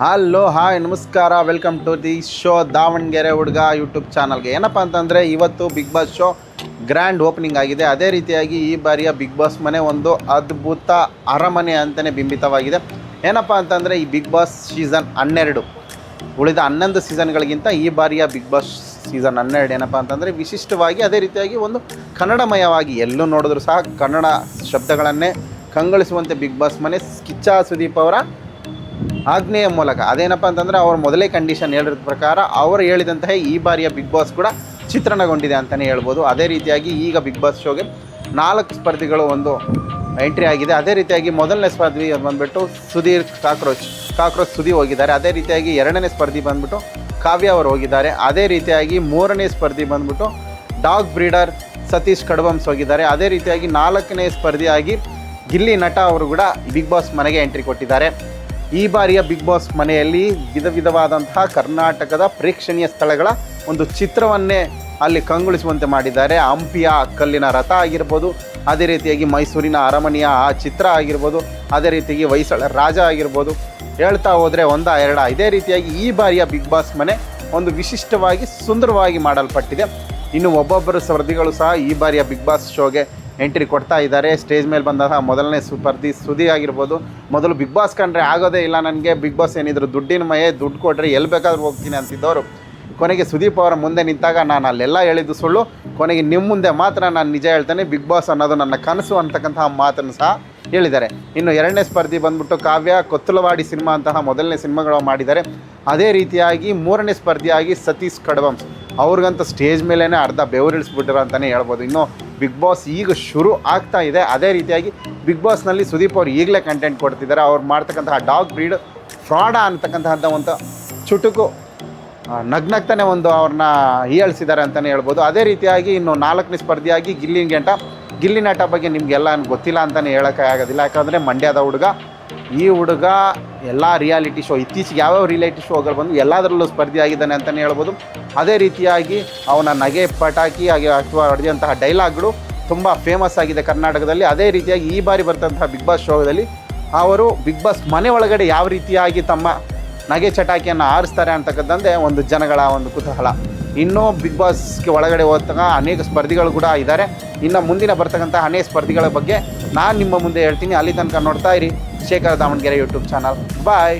Hello hi ನಮಸ್ಕಾರ. Welcome to the show Davanagere ಹುಡುಗ YouTube ಚಾನಲ್ಗೆ ಏನಪ್ಪ ಅಂತಂದರೆ, ಇವತ್ತು Bigg Boss show grand opening ಆಗಿದೆ. ಅದೇ ರೀತಿಯಾಗಿ ಈ ಬಾರಿಯ ಬಿಗ್ ಬಾಸ್ ಮನೆ ಒಂದು ಅದ್ಭುತ ಅರಮನೆ ಅಂತಲೇ ಬಿಂಬಿತವಾಗಿದೆ. ಏನಪ್ಪ ಅಂತಂದರೆ, ಈ ಬಿಗ್ ಬಾಸ್ ಸೀಸನ್ ಹನ್ನೆರಡು. ಉಳಿದ ಹನ್ನೊಂದು ಸೀಸನ್ಗಳಿಗಿಂತ ಈ ಬಾರಿಯ ಬಿಗ್ ಬಾಸ್ ಸೀಸನ್ ಹನ್ನೆರಡು ಏನಪ್ಪ ಅಂತಂದರೆ, ವಿಶಿಷ್ಟವಾಗಿ ಅದೇ ರೀತಿಯಾಗಿ ಒಂದು ಕನ್ನಡಮಯವಾಗಿ, ಎಲ್ಲೂ ನೋಡಿದ್ರು ಸಹ ಕನ್ನಡ ಶಬ್ದಗಳನ್ನೇ ಕಂಗೊಳಿಸುವಂತೆ ಬಿಗ್ ಬಾಸ್ ಮನೆ ಕಿಚ್ಚ ಸುದೀಪ್ ಅವರ ಆಜ್ಞೆಯ ಮೂಲಕ. ಅದೇನಪ್ಪ ಅಂತಂದರೆ ಅವ್ರ ಮೊದಲೇ ಕಂಡೀಷನ್ ಹೇಳಿದ ಪ್ರಕಾರ ಅವರು ಹೇಳಿದಂತಹ ಈ ಬಾರಿಯ ಬಿಗ್ ಬಾಸ್ ಕೂಡ ಚಿತ್ರಣಗೊಂಡಿದೆ ಅಂತಲೇ ಹೇಳ್ಬೋದು. ಅದೇ ರೀತಿಯಾಗಿ ಈಗ ಬಿಗ್ ಬಾಸ್ ಶೋಗೆ ನಾಲ್ಕು ಸ್ಪರ್ಧಿಗಳು ಒಂದು ಎಂಟ್ರಿ ಆಗಿದೆ. ಅದೇ ರೀತಿಯಾಗಿ ಮೊದಲನೇ ಸ್ಪರ್ಧಿ ಬಂದುಬಿಟ್ಟು ಸುಧೀರ್ ಕಾಕ್ರೋಚ್ ಕಾಕ್ರೋಚ್ ಸುದಿ ಹೋಗಿದ್ದಾರೆ. ಅದೇ ರೀತಿಯಾಗಿ ಎರಡನೇ ಸ್ಪರ್ಧಿ ಬಂದ್ಬಿಟ್ಟು ಕಾವ್ಯ ಅವರು ಹೋಗಿದ್ದಾರೆ. ಅದೇ ರೀತಿಯಾಗಿ ಮೂರನೇ ಸ್ಪರ್ಧಿ ಬಂದ್ಬಿಟ್ಟು ಡಾಗ್ ಬ್ರೀಡರ್ ಸತೀಶ್ ಕಡವಂಸ್ ಹೋಗಿದ್ದಾರೆ. ಅದೇ ರೀತಿಯಾಗಿ ನಾಲ್ಕನೇ ಸ್ಪರ್ಧಿಯಾಗಿ ಗಿಲ್ಲಿ ನಟ ಅವರು ಕೂಡ ಬಿಗ್ ಬಾಸ್ ಮನೆಗೆ ಎಂಟ್ರಿ ಕೊಟ್ಟಿದ್ದಾರೆ. ಈ ಬಾರಿಯ ಬಿಗ್ ಬಾಸ್ ಮನೆಯಲ್ಲಿ ವಿಧ ವಿಧವಾದಂತಹ ಕರ್ನಾಟಕದ ಪ್ರೇಕ್ಷಣೀಯ ಸ್ಥಳಗಳ ಒಂದು ಚಿತ್ರವನ್ನೇ ಅಲ್ಲಿ ಕಂಗೊಳಿಸುವಂತೆ ಮಾಡಿದ್ದಾರೆ. ಹಂಪಿಯ ಕಲ್ಲಿನ ರಥ ಆಗಿರ್ಬೋದು, ಅದೇ ರೀತಿಯಾಗಿ ಮೈಸೂರಿನ ಅರಮನೆಯ ಆ ಚಿತ್ರ ಆಗಿರ್ಬೋದು, ಅದೇ ರೀತಿಯಾಗಿ ಹೊಯ್ಸಳ ರಾಜ ಆಗಿರ್ಬೋದು. ಹೇಳ್ತಾ ಹೋದರೆ ಒಂದ ಎರಡ, ಇದೇ ರೀತಿಯಾಗಿ ಈ ಬಾರಿಯ ಬಿಗ್ ಬಾಸ್ ಮನೆ ಒಂದು ವಿಶಿಷ್ಟವಾಗಿ ಸುಂದರವಾಗಿ ಮಾಡಲ್ಪಟ್ಟಿದೆ. ಇನ್ನು ಒಬ್ಬೊಬ್ಬರು ಸ್ಪರ್ಧಿಗಳು ಸಹ ಈ ಬಾರಿಯ ಬಿಗ್ ಬಾಸ್ ಶೋಗೆ ಎಂಟ್ರಿ ಕೊಡ್ತಾ ಇದ್ದಾರೆ. ಸ್ಟೇಜ್ ಮೇಲೆ ಬಂದಾಗ ಮೊದಲನೇ ಸ್ಪರ್ಧಿ ಸುದಿ ಆಗಿರ್ಬೋದು. ಮೊದಲು ಬಿಗ್ ಬಾಸ್ ಕಂಡ್ರೆ ಆಗೋದೇ ಇಲ್ಲ ನನಗೆ. ಬಿಗ್ ಬಾಸ್ ಏನಿದ್ರು ದುಡ್ಡಿನ ಮಯೇ, ದುಡ್ಡು ಕೊಟ್ಟರೆ ಎಲ್ಲಿ ಬೇಕಾದ್ರೂ ಹೋಗ್ತೀನಿ ಅಂತಿದ್ದವರು. ಕೊನೆಗೆ ಸುದೀಪ್ ಅವರ ಮುಂದೆ ನಿಂತಾಗ ನಾನು ಅಲ್ಲೆಲ್ಲ ಹೇಳಿದ್ದು ಸುಳ್ಳು. ಕೊನೆಗೆ ನಿಮ್ಮ ಮುಂದೆ ಮಾತ್ರ ನಾನು ನಿಜ ಹೇಳ್ತೇನೆ. ಬಿಗ್ ಬಾಸ್ ಅನ್ನೋದು ನನ್ನ ಕನಸು ಅಂತಕ್ಕಂತಹ ಮಾತನ್ನು ಸಹ ಹೇಳಿದ್ದಾರೆ. ಇನ್ನು ಎರಡನೇ ಸ್ಪರ್ಧಿ ಬಂದ್ಬಿಟ್ಟು ಕಾವ್ಯ, ಕೊತ್ತಲವಾಡಿ ಸಿನಿಮಾ ಅಂತಹ ಮೊದಲನೇ ಸಿನಿಮಾಗಳು ಮಾಡಿದ್ದಾರೆ. ಅದೇ ರೀತಿಯಾಗಿ ಮೂರನೇ ಸ್ಪರ್ಧಿಯಾಗಿ ಸತೀಶ್ ಕಡವಂಸ್ ಅವ್ರಿಗಂತ ಸ್ಟೇಜ್ ಮೇಲೇ ಅರ್ಧ ಬೆವರಿಳಿಸ್ಬಿಟ್ಟಿರೋ ಅಂತಲೇ ಹೇಳ್ಬೋದು. ಇನ್ನು ಬಿಗ್ ಬಾಸ್ ಈಗ ಶುರು ಆಗ್ತಾ ಇದೆ. ಅದೇ ರೀತಿಯಾಗಿ ಬಿಗ್ ಬಾಸ್ನಲ್ಲಿ ಸುದೀಪ್ ಅವ್ರು ಈಗಲೇ ಕಂಟೆಂಟ್ ಕೊಡ್ತಿದ್ದಾರೆ. ಅವ್ರು ಮಾಡ್ತಕ್ಕಂತಹ ಡಾಗ್ ಬ್ರೀಡ್ ಫ್ರಾಡ ಅಂತಕ್ಕಂತಹ ಒಂದು ಚುಟುಕು ನಗ್ನಗ್ತಾನೆ ಒಂದು ಅವ್ರನ್ನ ಹೀಯಾಳಿಸಿದ್ದಾರೆ ಅಂತಲೇ ಹೇಳ್ಬೋದು. ಅದೇ ರೀತಿಯಾಗಿ ಇನ್ನು ನಾಲ್ಕನೇ ಸ್ಪರ್ಧೆಯಾಗಿ ಗಿಲ್ಲಿ ಗೆಂಟ. ಗಿಲ್ಲಿ ನಟ ಬಗ್ಗೆ ನಿಮಗೆಲ್ಲ ಗೊತ್ತಿಲ್ಲ ಅಂತಲೇ ಹೇಳೋಕ್ಕಾಗೋದಿಲ್ಲ. ಯಾಕಂದರೆ ಮಂಡ್ಯದ ಹುಡುಗ ಈ ಹುಡುಗ ಎಲ್ಲ ರಿಯಾಲಿಟಿ ಶೋ ಇತ್ತೀಚೆಗೆ ಯಾವ್ಯಾವ ರಿಯಾಲಿಟಿ ಶೋಗಳು ಬಂದು ಎಲ್ಲದರಲ್ಲೂ ಸ್ಪರ್ಧಿಯಾಗಿದ್ದಾನೆ ಅಂತಲೇ ಹೇಳ್ಬೋದು. ಅದೇ ರೀತಿಯಾಗಿ ಅವನ ನಗೆ ಪಟಾಕಿ ಹಾಗೆ ಅಥವಾ ಹೊಡೆದಂತಹ ಡೈಲಾಗ್ಗಳು ತುಂಬ ಫೇಮಸ್ ಆಗಿದೆ ಕರ್ನಾಟಕದಲ್ಲಿ. ಅದೇ ರೀತಿಯಾಗಿ ಈ ಬಾರಿ ಬರ್ತಂತಹ ಬಿಗ್ ಬಾಸ್ ಶೋದಲ್ಲಿ ಅವರು ಬಿಗ್ ಬಾಸ್ ಮನೆ ಒಳಗಡೆ ಯಾವ ರೀತಿಯಾಗಿ ತಮ್ಮ ನಗೆ ಚಟಾಕಿಯನ್ನು ಆರಿಸ್ತಾರೆ ಅಂತಕ್ಕಂಥದ್ದೇ ಒಂದು ಜನಗಳ ಒಂದು ಕುತೂಹಲ. ಇನ್ನೂ ಬಿಗ್ ಬಾಸ್ಗೆ ಒಳಗಡೆ ಹೋದಾಗ ಅನೇಕ ಸ್ಪರ್ಧಿಗಳು ಕೂಡ ಇದ್ದಾರೆ. ಇನ್ನು ಮುಂದಿನ ಬರ್ತಕ್ಕಂಥ ಅನೇಕ ಸ್ಪರ್ಧಿಗಳ ಬಗ್ಗೆ ನಾನು ನಿಮ್ಮ ಮುಂದೆ ಹೇಳ್ತೀನಿ. ಅಲ್ಲಿ ತನಕ ನೋಡ್ತಾ ಇರಿ. Shekhar Davanagere YouTube channel bye